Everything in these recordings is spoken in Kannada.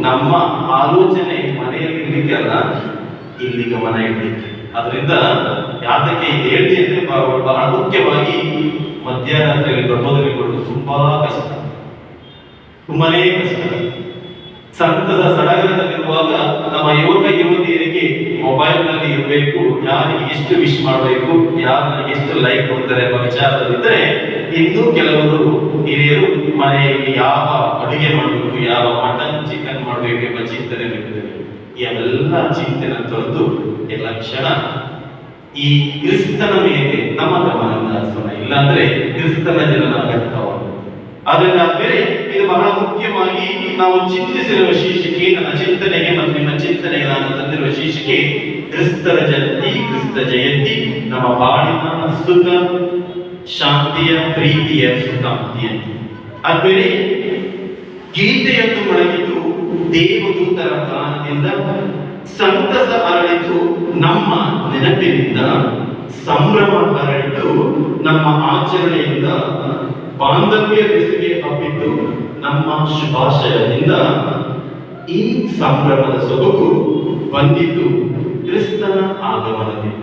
ನಮ್ಮ ಆಲೋಚನೆ ಮನೆಯಲ್ಲಿ ಇರ್ಲಿಕ್ಕೆ ಅಲ್ಲ ಇಲ್ಲಿ ಗಮನ ಇಡಲಿಕ್ಕೆ ಅದರಿಂದ ಯಾತಕ್ಕೆ ಹೇಳ್ತಿ ಅಂದ್ರೆ ಬಹಳ ಮುಖ್ಯವಾಗಿ ಮಧ್ಯರಾತ್ರಿಯಲ್ಲಿ ಪ್ರಬೋಧನೆ ಕೊಡೋದು ತುಂಬಾ ಕಷ್ಟ. ತುಂಬಾನೇ ಕಷ್ಟ. ಸಂತದ ಸಡಗರದಲ್ಲಿರುವಾಗ ನಮ್ಮ ಯುವಕ ಯುವತಿಯರಿಗೆ ಮೊಬೈಲ್ನಲ್ಲಿ ಇರಬೇಕು ಯಾರಿಗೆ ಎಷ್ಟು ವಿಶ್ ಮಾಡಬೇಕು, ಯಾರು ಎಷ್ಟು ಲೈಕ್ ಕೊಡ್ತಾರೆ ಎಂಬ ವಿಚಾರದಲ್ಲಿದ್ದರೆ, ಇನ್ನೂ ಕೆಲವರು ಹಿರಿಯರು ಮನೆಯಲ್ಲಿ ಯಾವ ಅಡುಗೆ ಮಾಡಬೇಕು, ಯಾವ ಮಟನ್ ಚಿಕನ್ ಮಾಡಬೇಕು ಎಂಬ ಚಿಂತನೆ ಎಲ್ಲ ಚಿಂತನೆ ತೊರೆದು ಎಲ್ಲ ಕ್ಷಣ ಈ ಕ್ರಿಸ್ತನ ಮೇಲೆ ನಮ್ಮ ಗಮನ ಇಲ್ಲ ಇಲ್ಲಾಂದ್ರೆ ಕ್ರಿಸ್ತನ ಜನನ ಬೇರೆ, ಇದು ಬಹಳ ಮುಖ್ಯವಾಗಿ ನಾವು ಚಿಂತಿಸಿರುವ ಶೀರ್ಷಿಕೆ, ನನ್ನ ಚಿಂತನೆಗೆ ಮತ್ತು ನಿಮ್ಮ ಚಿಂತನೆಗೆ ನಾನು ತಂದಿರುವ ಶೀರ್ಷಿಕೆ, ಕ್ರಿಸ್ತರ ಜಯಂತಿ, ಕ್ರಿಸ್ತ ಜಯಂತಿ, ನಮ್ಮ ಬಾಳಿನ ಸುಖ, ಶಾಂತಿಯ, ಪ್ರೀತಿಯ ಸುಖಾಂತಿ ಆದ್ಮೇಲೆ ಗೀತೆಯನ್ನು ಮೊಳಗಿದ್ದು ದೇವದೂತರ ಕಾರಣದಿಂದ ಸಂತಸ ಅರಳಿದ್ದು, ನಮ್ಮ ನೆನಪಿನಿಂದ ಸಂಭ್ರಮ ಹರಡಿತು ನಮ್ಮ ಆಚರಣೆಯಿಂದ ಬಾಂಧವ್ಯ ಬೆಸುಗೆ ಹಬ್ಬಿದ್ದು ನಮ್ಮ ಶುಭಾಶಯದಿಂದ ಈ ಸಂಭ್ರಮದ ಸೊಬಗು ಬಂದಿದ್ದು ಕ್ರಿಸ್ತನ ಆಗಮನದಿಂದ.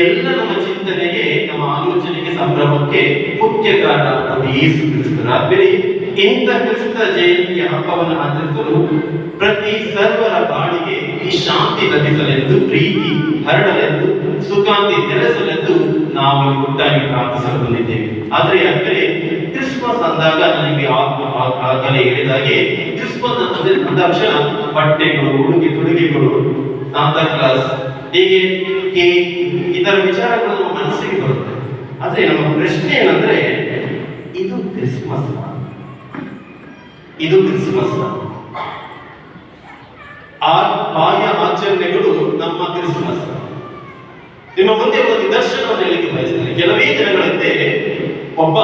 ಎಲ್ಲ ನಮ್ಮ ಚಿಂತನೆಗೆ, ನಮ್ಮ ಆಲೋಚನೆಗೆ ಸಂಭ್ರಮಕ್ಕೆ ಮುಖ್ಯ ಕಾರಣ ಅದು ಯೇಸು ಕ್ರಿಸ್ತನ ಆದ್ಮೇಲೆ ಇಂಥ ಕ್ರಿಸ್ತ ಜಯಂತಿಯ ಹಬ್ಬವನ್ನು ಆಚರಿಸಲು ಪ್ರತಿ ಸರ್ವರ ಬಾಳಿಗೆ ಈ ಶಾಂತಿ ಲಭಿಸಲೆಂದು, ಪ್ರೀತಿ ಹರಡಲೆಂದು, ಸುಖಾಂತಿ ತೆರೆಸಲೆಂದು ನಾವು ಒಟ್ಟಾಗಿ ಪ್ರಾರ್ಥಿಸಲು ಬಂದಿದ್ದೇವೆ. ಆದರೆ ಅಂದರೆ ಕ್ರಿಸ್ಮಸ್ ಅಂದಾಗ ನನಗೆ ಆತ್ಮ ಆಗಲೇ ಹೇಳಿದಾಗೆ ಕ್ರಿಸ್ಮಸ್ ಅಂದ್ರೆ ಅಂದಾಕ್ಷಣ ಬಟ್ಟೆಗಳು, ಉಡುಗೆ, ತೊಡುಗೆಗಳು ಸಾಂತಾ ಕ್ಲಾಸ್ ಹೀಗೆ ಕೇಕ್ ಇತರ ವಿಚಾರಗಳು ಮನಸ್ಸಿಗೆ ಬರುತ್ತೆ. ಆದ್ರೆ ನಮ್ಮ ಪ್ರಶ್ನೆ ಏನಂದ್ರೆ, ಇದು ಕ್ರಿಸ್ಮಸ್ ಇದು ಕ್ರಿಸ್ಮಸ್. ಆ ಬಾಹ್ಯ ಆಚರಣೆಗಳು ನಮ್ಮ ಕ್ರಿಸ್ಮಸ್. ನಿಮ್ಮ ಮುಂದೆ ಒಂದು ನಿದರ್ಶನವನ್ನು ಹೇಳಿಕೆ ಬಯಸ್ತೇನೆ. ಕೆಲವೇ ದಿನಗಳಂತೆ ಒಬ್ಬ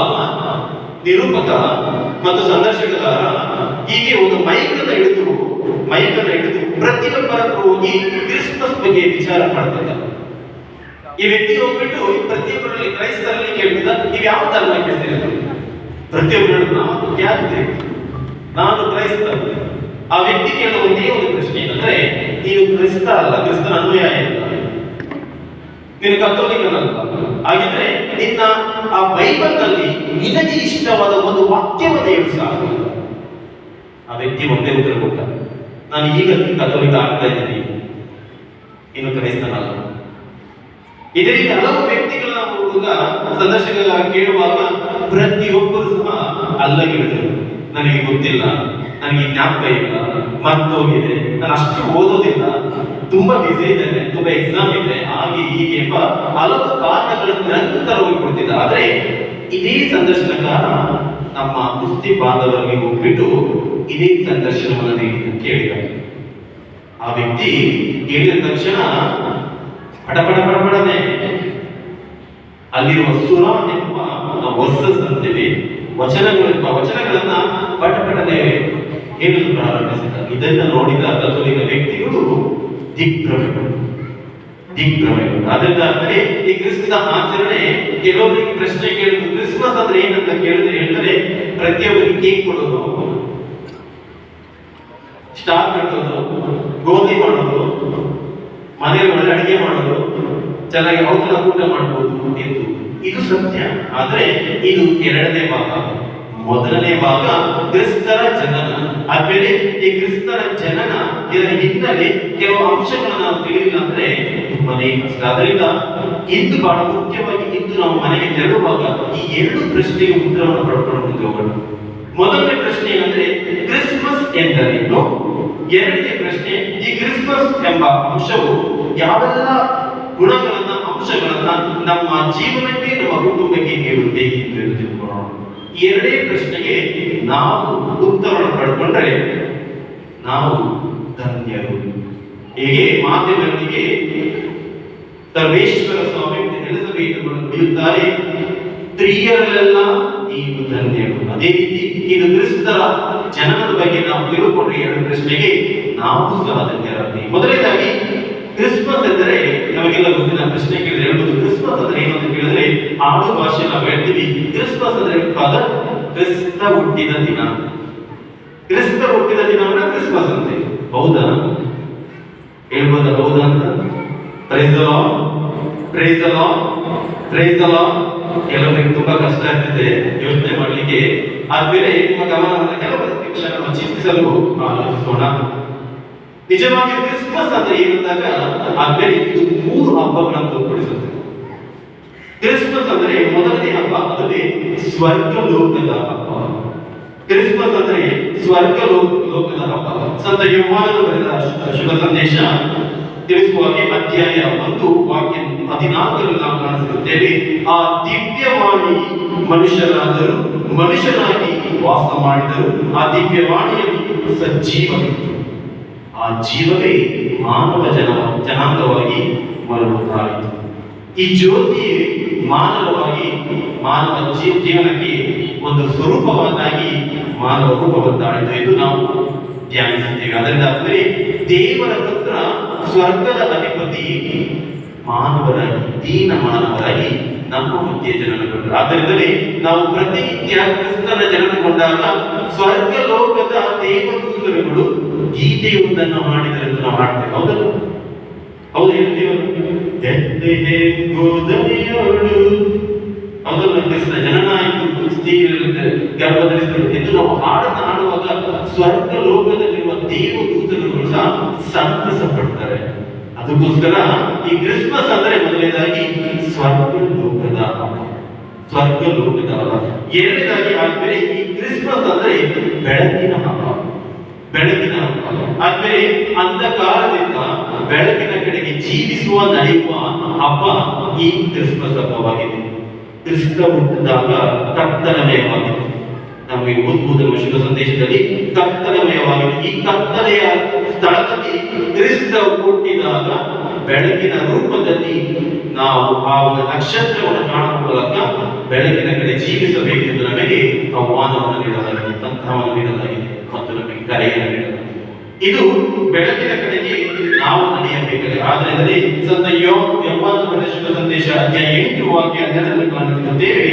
ನಿರೂಪಕ ಮತ್ತು ಸಂದರ್ಶಕರ ಹೀಗೆ ಒಂದು ಮೈಕನ್ನು ಹಿಡಿದು ಮೈಕನ್ನು ಹಿಡಿದು ಪ್ರತಿಯೊಬ್ಬರನ್ನು ಹೋಗಿ ಕ್ರಿಸ್ಮಸ್ ಬಗ್ಗೆ ವಿಚಾರ ಮಾಡ್ತಿದ್ದ. ಈ ವ್ಯಕ್ತಿ ಹೋಗ್ಬಿಟ್ಟು ಪ್ರತಿಯೊಬ್ಬರಲ್ಲಿ ಕ್ರೈಸ್ತರಲ್ಲಿ ಕೇಳ್ತಿದ್ದ, ನೀವು ಯಾವ ತರ ಕೇಳ್ತೀರಾ ಪ್ರತಿಯೊಬ್ಬರು ಯಾರು ನಾನು ಕ್ರೈಸ್ತ. ಆ ವ್ಯಕ್ತಿ ಕೇಳುವ ಒಂದೇ ಒಂದು ಪ್ರಶ್ನೆ ಏನಂದ್ರೆ ನೀನು ಕ್ರಿಸ್ತ ಅಲ್ಲ, ಕ್ರಿಸ್ತನ ಅನುಯಾಯಿ ಅಲ್ಲ ಕತ್ತೋಲಿಕನಲ್ಲ ಹಾಗಿದ್ರೆ ನಿನ್ನ ಆ ಬೈಬಲ್ನಲ್ಲಿ ನಿನಗೆ ಇಷ್ಟವಾದ ಒಂದು ವಾಕ್ಯವನ್ನು ಹೇಳು ಸಾಕು ಆ ವ್ಯಕ್ತಿ ಒಂದೇ ಉತ್ತರ ಕೊಟ್ಟ. ನಾನು ಈಗ ಕತ್ತೋಲಿಕ ಆಗ್ತಾ ಇದ್ದೀನಿ. ಇನ್ನು ಕ್ರೈಸ್ತನಲ್ಲ. ಇದೇ ರೀತಿ ಹಲವು ವ್ಯಕ್ತಿಗಳನ್ನ ಹುಡುಗ ಸಂದರ್ಶನಗಳ ಕೇಳುವಾಗ ಪ್ರತಿಯೊಬ್ಬರು ಸಹ ಅಲ್ಲಗಿಳಿದರು ನನಗೆ ಗೊತ್ತಿಲ್ಲ, ನನಗೆ ಜ್ಞಾಪಕ ಇಲ್ಲ, ಮರ್ತೋಗಿದೆ, ನಾನು ಅಷ್ಟು ಓದೋದಿಲ್ಲ. ತುಂಬಾ ಬಿಸಿ ಇದ್ದೇನೆ, ತುಂಬಾ ಎಕ್ಸಾಮ್ ಇದೆ, ಹಾಗೆ ಹೀಗೆ ಎಂಬ ಹಲವು ಕಾರಣಗಳನ್ನು ನಿರಂತರವಾಗಿ ಕೊಡ್ತಿದ್ದ ಆದ್ರೆ ಇದೇ ಸಂದರ್ಶನಕಾರ ನಮ್ಮ ಕುಸ್ತಿ ಬಾಂಧವರಿಗೆ ಹೋಗ್ಬಿಟ್ಟು ಇದೇ ಸಂದರ್ಶನವನ್ನು ಕೇಳಿದ. ಆ ವ್ಯಕ್ತಿ ಕೇಳಿದ ತಕ್ಷಣ ಪಟ ಪಟ ಪಟ ಪಡನೆ ಅಲ್ಲಿರುವ ಸುರ ಎಂಬ ವರ್ಸಸ್ ಅಂತೇವೆ ವಚನಗಳೆಂಬ ವಚನಗಳನ್ನ ಪಟಪಟನೆ ಹೇಳಲು ಪ್ರಾರಂಭಿಸಿದ ಇದನ್ನ ನೋಡಿದ ಕಥೋಲಿಕ ವ್ಯಕ್ತಿಗಳು ದಿಗ್ಭ್ರಮೆಗಳು ದಿಗ್ಭ್ರಮೆಗಳು ಅದರಿಂದ ಅಂದ್ರೆ ಈ ಕ್ರಿಸ್ತನ ಆಚರಣೆ ಕೆಲವೊಬ್ಬರಿಗೆ ಪ್ರಶ್ನೆ ಕೇಳಿದ್ರು ಕ್ರಿಸ್ಮಸ್ ಅಂದ್ರೆ ಏನಂತ ಕೇಳಿದ್ರೆ ಹೇಳ್ತಾರೆ, ಪ್ರತಿಯೊಬ್ಬರಿಗೆ ಕೇಕ್ ಕೊಡೋದು ಸ್ಟಾರ್ ಕಟ್ಟೋದು ಗೋಧಿ ಮಾಡೋದು ಮನೆಯಲ್ಲಿ ಒಳ್ಳೆ ಅಡಿಗೆ ಮಾಡೋದು, ಚೆನ್ನಾಗಿ ಔತಣ ಊಟ ಮಾಡಬಹುದು ಎಂದು ಇದು ಸತ್ಯ. ಆದರೆ ಇದು ಎರಡನೇ ಭಾಗ. ಮೊದಲನೇ ಭಾಗ, ಕ್ರಿಸ್ತರ ಜನನ. ಆದ್ಮೇಲೆ ಈ ಕ್ರಿಸ್ತರ ಜನನ ಇದರ ಹಿನ್ನೆಲೆ ಕೆಲವು ಅಂಶಗಳನ್ನು ನಾವು ತಿಳಿಲಿಲ್ಲ ಅಂದ್ರೆ ತುಂಬಾನೇ ಕಷ್ಟ. ಅದರಿಂದ ಇಂದು ಬಹಳ ಮುಖ್ಯವಾಗಿ ಇಂದು ನಾವು ಮನೆಗೆ ತೆರಳುವಾಗ ಈ ಎರಡು ಪ್ರಶ್ನೆಗೆ ಉತ್ತರವನ್ನು ಪಡ್ಕೊಂಡು ಹೋಗೋಣ. ಮೊದಲನೇ ಪ್ರಶ್ನೆ ಏನಂದ್ರೆ, ಕ್ರಿಸ್ಮಸ್ ಎಂದರೇನು? ಎರಡನೇ ಪ್ರಶ್ನೆ ಈ ಕ್ರಿಸ್ಮಸ್ ಎಂಬ ಅಂಶವು ಯಾವೆಲ್ಲ ಗುಣಗಳನ್ನ, ಅಂಶಗಳನ್ನ ನಮ್ಮ ಜೀವನಕ್ಕೆ, ನಮ್ಮ ಕುಟುಂಬಕ್ಕೆ ನೀಡುತ್ತೆ ಎಂದು ತಿಳ್ಕೊಳ್ಳೋಣ. ಎರಡೇ ಪ್ರಶ್ನೆಗೆ ನಾವು ಉತ್ತರವನ್ನು ಪಡ್ಕೊಂಡ್ರೆ, ನಾವು ಧನ್ಯರು. ಹೇಗೆ? ಮಾಧ್ಯಮಗಳಿಗೆ ಸರ್ವೇಶ್ವರ ಸ್ವಾಮಿ ಎಲಿಸಬೇಟ್ ನುಡಿಯುತ್ತಾರೆ ಸ್ತ್ರೀಯರಲ್ಲೆಲ್ಲ ನೀವು ಧನ್ಯರು. ಅದೇ ರೀತಿ, ಇದು ಕ್ರಿಸ್ತರ ಜನನದ ಬಗ್ಗೆ ನಾವು ತಿಳ್ಕೊಂಡ್ರೆ ಎರಡು ಪ್ರಶ್ನೆಗೆ ನಾವು ಸಹ ಧನ್ಯರಾಗ್ತೀವಿ ಮೊದಲನೇದಾಗಿ, ಕ್ರಿಸ್ಮಸ್ ಎಂದರೆ ನಮಗೆಲ್ಲ ಗೊತ್ತಿನ ಪ್ರಶ್ನೆ ಕೇಳಿದ್ರೆ ಹೇಳ್ಬೋದು ಕ್ರಿಸ್ಮಸ್ ಅಂದ್ರೆ ಏನು ಅಂತ ಕೇಳಿದ್ರೆ ಆಡು ಭಾಷೆ ನಾವು ಹೇಳ್ತೀವಿ ಕ್ರಿಸ್ಮಸ್ ಅಂದ್ರೆ ಫಾದರ್ ಕ್ರಿಸ್ತ ಹುಟ್ಟಿದ ದಿನ. ಕ್ರಿಸ್ತ ಹುಟ್ಟಿದ ದಿನವನ್ನ ಕ್ರಿಸ್ಮಸ್ ಹೌದಾ? ಹೇಳ್ಬೋದ ಹೌದಾ ಅಂತ? Praise lord praise lord praise lord ಕೆಲವರಿಗೆ ತುಂಬಾ ಕಷ್ಟ ಆಗ್ತಿದೆ ಯೋಚನೆ ಮಾಡಲಿಕ್ಕೆ. ಆದ್ಮೇಲೆ ನಿಮ್ಮ ಗಮನವನ್ನು ಕೆಲವು ವಿಷಯಗಳನ್ನು ಚಿಂತಿಸಲು ಆಲೋಚಿಸೋಣ. ನಿಜವಾಗಿ ಕ್ರಿಸ್ಮಸ್ ಅಂದ್ರೆ ಏನಂದಾಗ ಆದ್ಮೇಲೆ ಇದು ಮೂರು ಹಬ್ಬಗಳನ್ನು ತೋರ್ಪಡಿಸುತ್ತೆ ಕ್ರಿಸ್ಮಸ್ ಅಂದ್ರೆ ಮೊದಲನೇ ಹಬ್ಬ ಅದುವೇ ಸ್ವರ್ಗ ಲೋಕದ ಹಬ್ಬ. ಕ್ರಿಸ್ಮಸ್ ಅಂದ್ರೆ ಸ್ವರ್ಗ ಲೋಕ ಲೋಕದ ಹಬ್ಬ. ಸಂತ ಶು- ಶುಭ ಸಂದೇಶ. ತಿಳಿಸುವ ಹಾಗೆ ಅಧ್ಯಾಯ ಒಂದು ವಾಕ್ಯ ಹದಿನಾಲ್ಕರಲ್ಲಿ ನಾವು ಕಾಣಿಸುತ್ತೇವೆ ಆ ದಿವ್ಯವಾಣಿ ಮನುಷ್ಯರಾದರು ಮನುಷ್ಯನಾಗಿ ವಾಸ ಮಾಡಿದರು ಆ ದಿವ್ಯವಾಣಿಯಲ್ಲಿ ಸಜ್ಜೀವವಿತ್ತು ಆ ಜೀವವೇ ಮಾನವ ಜನ, ಜನಾಂಗವಾಗಿ ಮರಳುತ್ತಾಯಿತು. ಈ ಜ್ಯೋತಿ ಮಾನವವಾಗಿ, ಮಾನವ ಜೀವನಕ್ಕೆ ಒಂದು ಸ್ವರೂಪವನ್ನಾಗಿ ಮಾನವ ರೂಪವದ್ದಾಯಿತು ಎಂದು ನಾವು ಧ್ಯಾನಿಸುತ್ತೇವೆ. ಅದರಿಂದ ಅಂದರೆ ದೇವರ ಪುತ್ರ ಸ್ವರ್ಗದ ಅಧಿಪತಿ ಮಾನವರಾಗಿ ದೀನ ಮಾನವರಾಗಿ ನಮ್ಮ ಮುಂದೆ ಜನನಗೊಂಡರು. ಆದ್ದರಿಂದಲೇ ನಾವು ಪ್ರತಿನಿತ್ಯ ಕ್ರಿಸ್ತನ ಜನನಗೊಂಡಾಗ ಸ್ವರ್ಗ ಲೋಕದ ದೇವದೂತರುಗಳು ಗೀತೆಯೊಂದನ್ನು ಮಾಡಿದರೆ ನಾವು ಹಾಡ್ತೇವೆ. ಹೌದಲ್ಲ? ಹೌದು ಹೇಳ್ತೀವಲ್ಲ ಎದ್ದೆ ಹೆಂಗೋದನೆಯೋಳು ಹೌದಲ್ಲ? ಕ್ರಿಸ್ತ ಜನನ ಆಯಿತು ಗರ್ಭಧರಿಸಿದರು ಎಂದು ನಾವು ಹಾಡನ್ನು ಹಾಡುವಾಗ ಸ್ವರ್ಗ ಲೋಕದಲ್ಲಿರುವ ದೇವದೂತರುಗಳು ಸಹ ಸಂತಸ ಪಡ್ತಾರೆ. ಅದಕ್ಕೋಸ್ಕರ ಈ ಕ್ರಿಸ್ಮಸ್ ಅಂದ್ರೆ ಮೊದಲನೇದಾಗಿ ಸ್ವರ್ಗ ಲೋಕದ ಹಬ್ಬ ಸ್ವರ್ಗ ಲೋಕದ ಹಬ್ಬ ಎರಡನೇದಾಗಿ ಆದ್ಮೇಲೆ ಈ ಕ್ರಿಸ್ಮಸ್ ಅಂದ್ರೆ ಬೆಳಕಿನ ಹಬ್ಬ. ಬೆಳಕಿನ ಹಬ್ಬ. ಆದ್ಮೇಲೆ ಅಂಧಕಾರದಿಂದ ಬೆಳಕಿನ ಕಡೆಗೆ ಜೀವಿಸುವ, ನಡೆಯುವ ಹಬ್ಬ ಈ ಕ್ರಿಸ್ಮಸ್ ಹಬ್ಬವಾಗಿದೆ. ಕ್ರಿಸ್ತ ಹುಟ್ಟಿದಾಗ ಕತ್ತಲಮಯವಾಗಿದೆ ನಮಗೆ ನಮ್ಮ ಶುಭ ಸಂದೇಶದಲ್ಲಿ ಕತ್ತಲಮಯವಾಗಿದೆ ಈ ಕತ್ತಲೆಯ ಸ್ಥಳದಲ್ಲಿ ಕ್ರಿಸ್ತ ಹುಟ್ಟಿದಾಗ ಬೆಳಕಿನ ರೂಪದಲ್ಲಿ ನಾವು ಆ ಒಂದು ನಕ್ಷತ್ರವನ್ನು ಕಾಣುವ ಮೂಲಕ ಬೆಳಕಿನ ಕಡೆ ಜೀವಿಸಬೇಕೆಂದು ನಮಗೆ ಆಹ್ವಾನವನ್ನು ನೀಡಲಾಗಿದೆ ತಂತ್ರವನ್ನು ನೀಡಲಾಗಿದೆ ಮತ್ತು ನಮಗೆ ಕರೆಯನ್ನು ನೀಡಲಾಗಿದೆ. ಇದು ಬೆಳಕಿನ ಕಡೆಗೆ ನಾವು ನಡೆಯಬೇಕಾಗಿದೆ ಆದ್ರಿಂದಲೇ ಸಂತ ಯೋ ಯವ್ವಾನ ಶುಭ ಸಂದೇಶ ಅಧ್ಯಾಯ ಎಂಟು ವಾಕ್ಯ ಹನ್ನೆರಡರಲ್ಲಿ ಕಾಣಿಸುತ್ತೇವೆ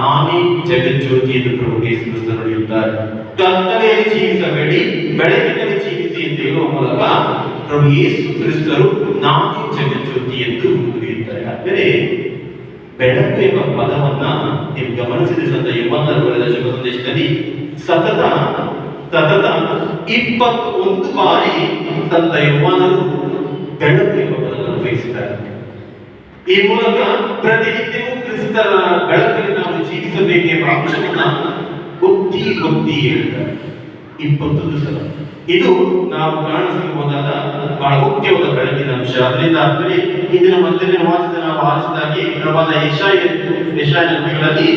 ನಾನೇ ಜಗಜ್ಯೋತಿ ಎಂದು ಪ್ರಭು ಯೇಸು ಕ್ರಿಸ್ತ ನುಡಿಯುತ್ತಾರೆ ಕತ್ತಲೆಯಲ್ಲಿ ಜೀವಿಸಬೇಡಿ ಬೆಳಕಿನಲ್ಲಿ ಜೀವಿಸಿ ಎಂದು ಹೇಳುವ ಮೂಲಕ ಪ್ರಭು ಯೇಸು ಕ್ರಿಸ್ತರು ನಾನೇ ಜಗಜ್ಯೋತಿ ಎಂದು ನುಡಿಯುತ್ತಾರೆ ಅಂದರೆ ಬೆಳಕು ಎಂಬ ಪದವನ್ನ ನೀವು ಗಮನಿಸಿದ ಸಂತ ಯುವನರ ಬರೆದ ಶುಭ ಸಂದೇಶದಲ್ಲಿ ಸತತ ಸತತ ಇಪ್ಪತ್ತೊಂದು ಬಾರಿ ಸಂತ ಯುವನರು ಬೆಳಕು ಎಂಬ ಪದವನ್ನು ಉಪಯೋಗಿಸಿದ್ದಾರೆ ಈ ಮೂಲಕ ಪ್ರತಿನಿತ್ಯವೂ ಕ್ರಿಸ್ತರ ಬೆಳಕಲ್ಲಿ ನಾವು ಜೀವಿಸಬೇಕೆಂಬ ಅಂಶವನ್ನ ಒತ್ತಿ ಒತ್ತಿ ಹೇಳ್ತಾರೆ ಇಪ್ಪತ್ತೊಂದು ಸಲ ಇದು ನಾವು ಕಾಣಿಸಬಹುದಾದ ಬಹಳ ಮುಖ್ಯವಾದ ಬೆಳಕಿನ ಅಂಶ. ಅದರಿಂದ ಅಂದರೆ ಇಂದಿನ ಮೊದಲನೇ ವಾಚದ ನಾವು ಆಲಿಸಿದಾಗೆ ಪ್ರವಾದ ಯಶಾಯ ಯಶಾಯಗಳಲ್ಲಿ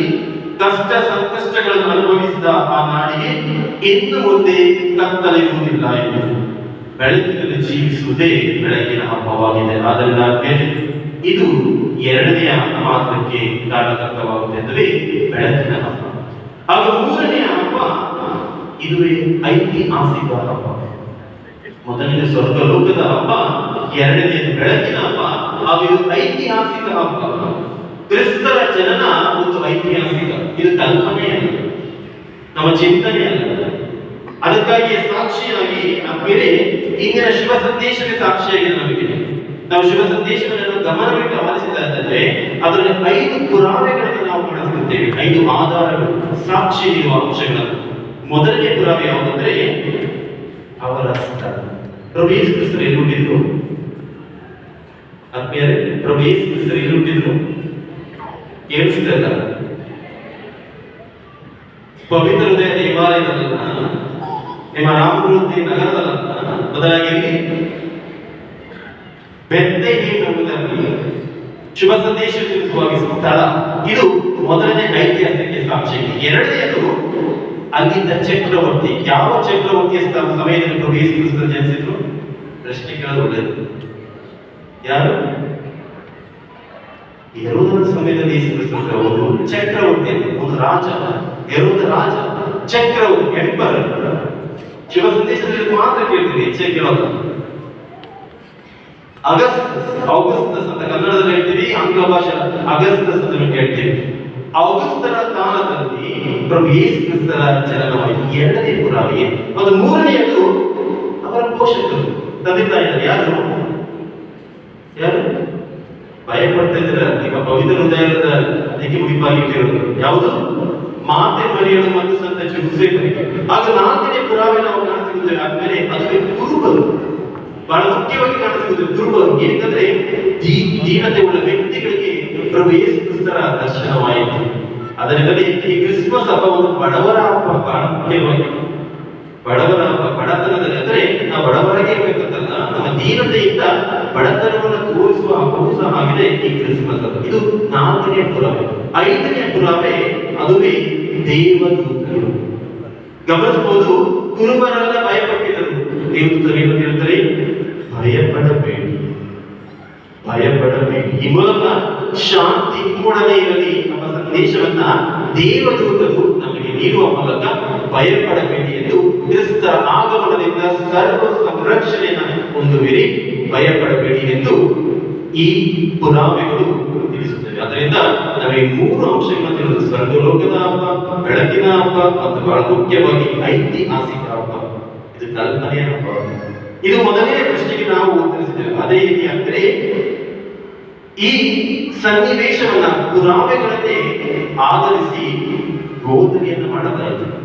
ಕಷ್ಟ ಸಂಕಷ್ಟಗಳನ್ನು ಅನುಭವಿಸಿದ ಆ ನಾಡಿಗೆ ಇನ್ನು ಮುಂದೆ ಕತ್ತಲೆಯುವುದಿಲ್ಲ ಎಂದು ಬೆಳಕಿನಲ್ಲಿ ಜೀವಿಸುವುದೇ ಬೆಳಕಿನ ಹಬ್ಬವಾಗಿದೆ. ಆದ್ದರಿಂದ ಇದು ಎರಡನೆಯ ಮಾತ್ರಕ್ಕೆ ಕಾರಣಕರ್ತವಾಗುತ್ತೆ ಅಂದರೆ ಬೆಳಕಿನ ಹಬ್ಬ. ಹಾಗೂ ಮೂರನೆಯ ಹಬ್ಬ ಇದುವೇ ಐತಿಹಾಸಿಕ ಹಬ್ಬ. ಮೊದಲನೇ ಸ್ವರ್ಗ ಲೋಕದ ಹಬ್ಬ ಎರಡನೇ ಬೆಳಕಿನ ಹಬ್ಬ, ಹಾಗೂ ಇದು ಐತಿಹಾಸಿಕ ಹಬ್ಬ. ಕ್ರಿಸ್ತರ ಜನನ ಒಂದು ಐತಿಹಾಸಿಕ. ಇದು ಕಲ್ಪನೆಯಲ್ಲ ನಮ್ಮ ಚಿಂತನೆ ಅಲ್ಲ. ಅದಕ್ಕಾಗಿ ಸಾಕ್ಷಿಯಾಗಿ ಬೇರೆ ಇಂದಿನ ಶಿವ ಸಂದೇಶವೇ ಸಾಕ್ಷಿಯಾಗಿದೆ ನಮಗೆ. ನಾವು ಶಿವ ಸಂದೇಶವನ್ನು ಗಮನವಿಟ್ಟು ಆಲಿಸಿದಾದರೆ ಅದರಲ್ಲಿ ಐದು ಪುರಾವೆಗಳನ್ನು ನಾವು ಬಳಸುತ್ತೇವೆ ಐದು ಆಧಾರಗಳು ಸಾಕ್ಷಿ ನೀಡುವ ಅಂಶಗಳನ್ನು ಮೊದಲನೇ ಪುರಾವೆ ಯಾವುದಂದ್ರೆ, ಅವರ ಸ್ಥಳ. ಪ್ರವೇಶ ಯೇಸು ಕ್ರಿಸ್ತರು ಎಲ್ಲಿ ಹುಟ್ಟಿದ್ರು? ಆತ್ಮೀಯರೇ ಪ್ರವೇಶ ಯೇಸು ಕ್ರಿಸ್ತರು ಎಲ್ಲಿ ಪವಿತ್ರ ಹೃದಯ ದೇವಾಲಯದಲ್ಲ ನಿಮ್ಮ ರಾಮಮೂರ್ತಿ ನಗರದಲ್ಲ ಬದಲಾಗಿ ಬೆತ್ತೇಹೇಮ್ ಎಂಬುದರಲ್ಲಿ ಶುಭ ಸಂದೇಶ ತಿಳಿಸುವ ಸ್ಥಳ. ಇದು ಮೊದಲನೇ ಐತಿಹಾಸಿಕ ಸಾಕ್ಷಿ ಎರಡನೆಯದು, ಅಲ್ಲಿದ್ದ ಚಕ್ರವರ್ತಿ. ಯಾವ ಚಕ್ರವರ್ತಿಯ ಸಮಯದಲ್ಲಿ ಪ್ರಭು ಜನಿಸಿದ್ರು? ಪ್ರಶ್ನೆ ಕೇಳೋದು ಯಾರು? ಎರಡು ಸಮಯದಲ್ಲಿ ಯೇಸು ಚಕ್ರವರ್ತಿ ಒಂದು ರಾಜ. ಹೆರೋದ ರಾಜ. ಚಕ್ರವರ್ತಿ ಎಂಪರ್ ಶಿವ ಸಂದೇಶದಲ್ಲಿ ಮಾತ್ರ ಕೇಳ್ತೀನಿ. ಕೇಳೋದು. ಅಗಸ್ತಸ್ ಔಗಸ್ತಸ್ ಅಂತ ಕನ್ನಡದಲ್ಲಿ ಹೇಳ್ತೀವಿ ಆಂಗ್ಲ ಭಾಷೆ ಅಗಸ್ತಸ್ ಅಂತ ಹೇಳ್ತೀವಿ ಆಗಸ್ತರ ಕಾಲದಲ್ಲಿ ಪ್ರಭು ಯೇಸು ಕ್ರಿಸ್ತರ ಜನನವಾಯಿತು ಎರಡನೇ ಪುರಾವೆ ಮತ್ತು ಮೂರನೆಯದು ಅವರ ಪೋಷಕರು ತಂದೆ ತಾಯಿಗಳು ಯಾರು? ಯಾರು? ಭಯ ಪಡ್ತಾ ಇದ್ದೀರ ಪವಿತ್ರ ಹೃದಯದ ಅದಕ್ಕೆ ಮುಡಿಪಾಗಿಟ್ಟಿರೋದು ಯಾವುದು? ಮಾತೆ ಮರಿಯಳು ಮತ್ತು ಸಂತ ಜೋಸೆಫರಿಗೆ ಆಗ ನಾಲ್ಕನೇ ಪುರಾವೆ ನಾವು ಕಾಣಿಸಿಕೊಳ್ಳುತ್ತೇವೆ ಆದ್ಮೇಲೆ ಅದಕ್ಕೆ ಕುರುಬರು ಬಹಳ ಮುಖ್ಯವಾಗಿ ಕಾಣಿಸಿಕೊಳ್ಳುತ್ತೆ ದುರ್ಬಲ ಏನಂದ್ರೆ ದೀನತೆ ಉಳ್ಳ ವ್ಯಕ್ತಿಗಳಿಗೆ ಪ್ರಭು ಯೇಸು ಕ್ರಿಸ್ತರ ದರ್ಶನವಾಯಿತು. ಅದರಿಂದಲೇ ಈ ಕ್ರಿಸ್ಮಸ್ ಹಬ್ಬವನ್ನು ಬಡವರ ಹಬ್ಬ ಬಹಳ ಮುಖ್ಯವಾಗಿ ಬಡವರ ಹಬ್ಬ, ಬಡತನದಲ್ಲಿ. ಅಂದ್ರೆ ನಾವು ಬಡವರಿಗೆ ಇರಬೇಕಂತಲ್ಲ, ನಮ್ಮ ದೀನತೆಯಿಂದ ಬಡತನವನ್ನು ತೋರಿಸುವ ಹಬ್ಬವೂ ಸಹ ಆಗಿದೆ ಈ ಕ್ರಿಸ್ಮಸ್ ಹಬ್ಬ. ಇದು ನಾಲ್ಕನೇ ಪುರಾವೆ. ಐದನೇ ಪುರಾವೆ ಅದುವೇ ದೇವದೂತರು. ಗಮನಿಸಬಹುದು ಕುರುಬರೆಲ್ಲ ಭಯಪಟ್ಟಿದ್ದರು. ದೇವದೂತರು ಏನು ಹೇಳ್ತಾರೆ ಭಯಪಡಬೇಡಿ ಭಯಪಡಬೇಡಿ ಈ ಮೂಲಕ ಶಾಂತಿ ನಿಮ್ಮೊಡನೆ ಇರಲಿ ನಮ್ಮ ಸಂದೇಶವನ್ನ ದೇವದೂತರು ನಮಗೆ ನೀಡುವ ಮೂಲಕ ಭಯಪಡಬೇಡಿ ಎಂದು ಕ್ರಿಸ್ತ ಆಗಮನದಿಂದ ಸರ್ವ ಸಂರಕ್ಷಣೆಯನ್ನು ಹೊಂದುವಿರಿ ಭಯಪಡಬೇಡಿ ಎಂದು ಈ ಪುರಾವೆಗಳು ತಿಳಿಸುತ್ತವೆ. ಅದರಿಂದ ನಮಗೆ ಮೂರು ಅಂಶಗಳನ್ನು ತಿಳಿದು ಸ್ವರ್ಗಲೋಕದ ಹಬ್ಬ, ಬೆಳಕಿನ ಹಬ್ಬ ಮತ್ತು ಬಹಳ ಮುಖ್ಯವಾಗಿ ಐತಿಹಾಸಿಕ ಹಬ್ಬ. ಇದು ಕಲ್ಪನೆಯ ಹಬ್ಬ. ಇದು ಮೊದಲನೇ ಪ್ರಶ್ನೆಗೆ ನಾವು ಉತ್ತರಿಸಿದ್ದೇವೆ. ಅದೇ ರೀತಿ ಅಂದ್ರೆ ಈ ಸನ್ನಿವೇಶವನ್ನ ಪುರಾವೆಗಳನ್ನೇ ಆಧರಿಸಿ ಬೋಧನೆಯನ್ನು ಮಾಡಲಾಯಿತು.